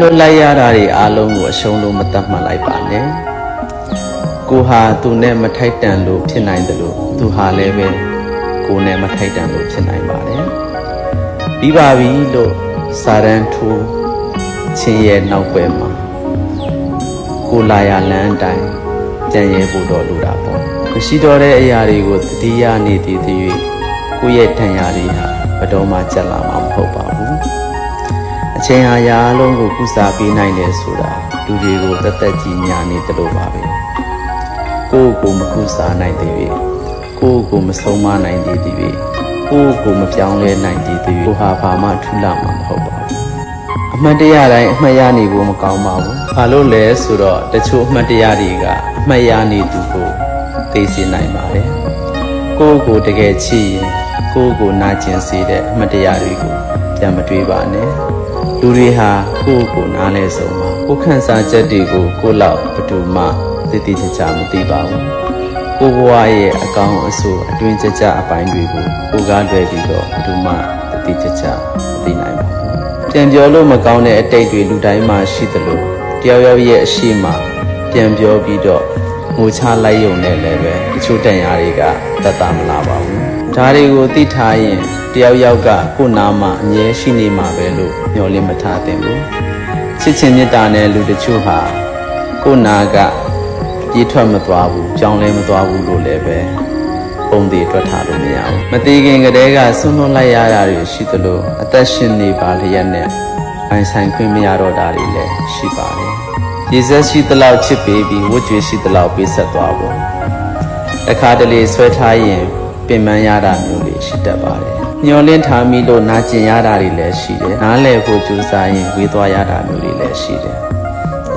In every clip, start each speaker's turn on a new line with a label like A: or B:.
A: လွတ်လိုက်ရတာတွေအားလုံးကိုအရှုံးလို့မတတ်မှတ်လိုက်ပါနဲ့ကိုဟာသူနဲ့မထိုက်တန်လို့ဖြစ်နိုင်တယ်လို့သူဟာလည်းပဲကိုနဲ့မထိုက်တန်လို့ဖြစ်နိုင်ပါတယ်ပြီးပါပြီလို့စာရန်ထိုးချင်းရဲ့နောက်ွယ်မှာကိုလာရလန်းအတိုင်းကြံရဲဖို့တော့လိုတာပေါ့မရှိတော့တဲ့အရာတွေကိုတတိယနေတည်တည်၍ကိုယ့်ရဲ့ထံရာတွေဟာဘယ်တော့မှကြက်လာမှာမဟုတ်ပါဘူး အချိန်ဟာရာအလုံးကိုကုစားပေးနိုင်တယ်ဆိုတာလူတွေကိုတသက်ကြီးညာနေတယ်လို့ပါပဲကိုယ့်ကိုယ်မကုစားနိုင်သေးပြီကိုယ့်ကိုယ်မဆုံးမနိုင်သေးသေးပြီကိုယ့်ကိုယ်မပြောင်းလဲနိုင်သေးသေးပြီကိုဟာဘာမှထူးလာမှာမဟုတ်ပါဘူးအမှတ်တရတိုင်းအမှတ်ရနေဖို့မကောင်းပါဘူးဘာလို့လဲဆိုတော့တချို့အမှတ်တရတွေကအမှတ်ရနေသူကိုသိစေနိုင်ပါတယ်ကိုယ့်ကိုယ်တကယ်ချစ်ရင်ကိုယ့်ကိုယ်နာကျင်စေတဲ့အမှတ်တရတွေကိုပြန်မတွေးပါနဲ့ လူတွေဟာကိုယ့်ကိုယ်နားလဲဆုံးမှာကိုယ်ခန့်စားချက်တွေကိုကိုယ့်လောက်ဘယ်သူမှတည်တည်ချာချာမသိပါဘူးကိုယ်ဘဝရဲ့အကောင်းအဆိုးအတွင်းကြကြအပိုင်းတွေကိုကိုယ်ကားလွယ်ပြီးတော့ဘယ်သူမှတည်တည်ချာချာမသိနိုင်ပါဘူးပြန်ပြောလို့မကောင်းတဲ့အတိတ်တွေလူတိုင်းမှာရှိသလိုတယောက်ယောက်ရဲ့အရှိမပြန်ပြောပြီးတော့ငိုချလိုက်ရုံနဲ့လည်းပဲတချို့တန်ရာတွေကတတ်တာမလားပါဘူးဒါတွေကိုသိထားရင်တယောက်ယောက်ကကိုယ်နာမှာအမြဲရှိနေမှာပဲလို့မျှော်လင့်မထားသင့်ဘူးချစ်ချင်းမေတ္တာနဲ့လူတချို့ဟာကိုယ်နာကပြေးထွက်မသွားဘူးကြောင်းလဲမသွားဘူးလို့လည်းပဲပုံသေးတွက်ထားလို့မရဘူးမသေးခင်ကတည်းကဆွန့်လွတ်လိုက်ရတာတွေရှိသလိုအသက်ရှင်နေပါလျက်နဲ့ပိုင်ဆိုင်ခွင့်မရတော့တာတွေလည်းရှိပါတယ်ရေစက်ရှိသလောက်ချစ်ပေးပြီးဝတ်ကြွေရှိသလောက်ပေးဆက်သွားဖို့တခါတလေဆွဲထားရင်ပင်ပန်းရတာမျိုးတွေရှိတတ်ပါတယ် ညှော်လင့်ထားမိလို့နာကျင်ရတာတွေလည်းရှိတယ်နားလည်ဖို့ကြိုးစားရင်ဝေးသွားရတာမျိုးတွေလည်းရှိတယ်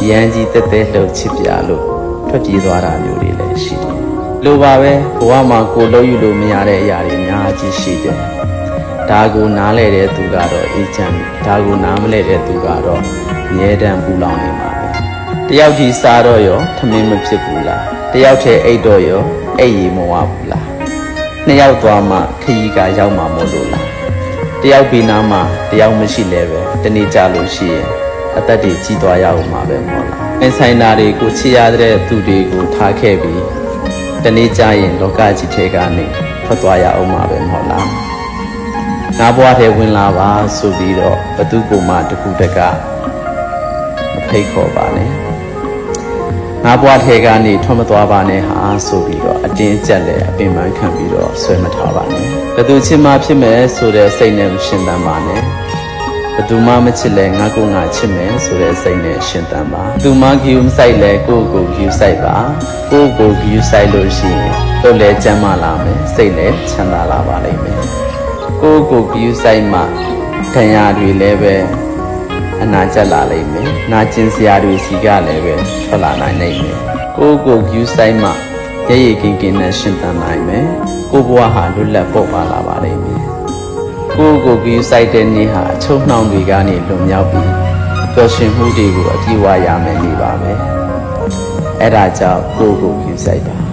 A: ရန်ကြီးတက်တက်လှုပ်ချစ်ပြလို့ထွက်ပြေးသွားတာမျိုးတွေလည်းရှိတယ်လိုပါပဲဘဝမှာကိုလုံးယူလို့မရတဲ့အရာတွေအများကြီးရှိတယ်ဒါကိုနားလဲတဲ့သူကတော့အေးချမ်းပြီဒါကိုနားမလဲတဲ့သူကတော့ငဲတမ်းပူလောင်နေမှာပဲတယောက်ကြီးစားတော့ရောထမင်းမဖြစ်ဘူးလားတယောက်တည်းအိတ်တော့ရောအိတ်ရီမဝဘူးလား နှစ်ယောက်သွားမှခရီးကရောက်မှာမို့လို့လားတယောက်ပြီးနားမှာတယောက်မရှိလဲပဲတနေ့ကြလို့ရှိရင်အသက်တွေကြီးသွားရအောင်မှာပဲမဟုတ်လားအင်ဆိုင်နာတွေကိုချစ်ရတဲ့သူတွေကိုထားခဲ့ပြီးတနေ့ကြရင်လောကကြီးထဲကနေထွက်သွားရအောင်မှာပဲမဟုတ်လားငါဘွားထဲဝင်လာပါဆိုပြီးတော့ဘသူ့ကိုမှတခုတက်ကမဖိတ်ခေါ်ပါနဲ့ ငါဘွားထဲကနေထွက်မသွားပါနဲ့ဟာဆိုပြီးတော့အတင်းကြက်လဲအပင်ပန်းခံပြီးတော့ဆွဲမထားပါနဲ့ဘသူချစ်မှဖြစ်မယ်ဆိုတဲ့စိတ်နဲ့မရှင်သန်ပါနဲ့ဘသူမှမချစ်လဲငါကိုငါချစ်မယ်ဆိုတဲ့စိတ်နဲ့ရှင်သန်ပါသူမှဂယူမဆိုင်လဲကိုယ့်ကိုဂယူဆိုင်ပါကိုယ့်ကိုဂယူဆိုင်လို့ရှိရင်တို့လည်းကျမ်းမာလာမယ်စိတ်လည်းချမ်းသာလာပါလိမ့်မယ်ကိုယ့်ကိုယ်ဂယူဆိုင်မှဒဏ်ရာတွေလည်းပဲ အနာကျက်လာလိမ့်မယ်။နာကျင်စရာတွေစီကလည်းပဲထွက်လာနိုင်နိုင်မယ်။ကိုယ့်ကိုယ်ဂယူဆိုင်မှရဲရဲကင်းကင်းနဲ့ရှင်သန်နိုင်မယ်။ကိုယ့်ဘဝဟာလွတ်လပ်ပေါ်ပါလာပါလိမ့်မယ်။ကိုယ့်ကိုယ်ဂယူဆိုင်တဲ့နေ့ဟာအချုံနှောင်တွေကနေလွန်မြောက်ပြီးပျော်ရွှင်မှုတွေကိုအပြည့်အဝရမယ်နေပါမယ်။အဲ့ဒါကြောင့်ကိုယ့်ကိုယ်ဂယူဆိုင်ပါ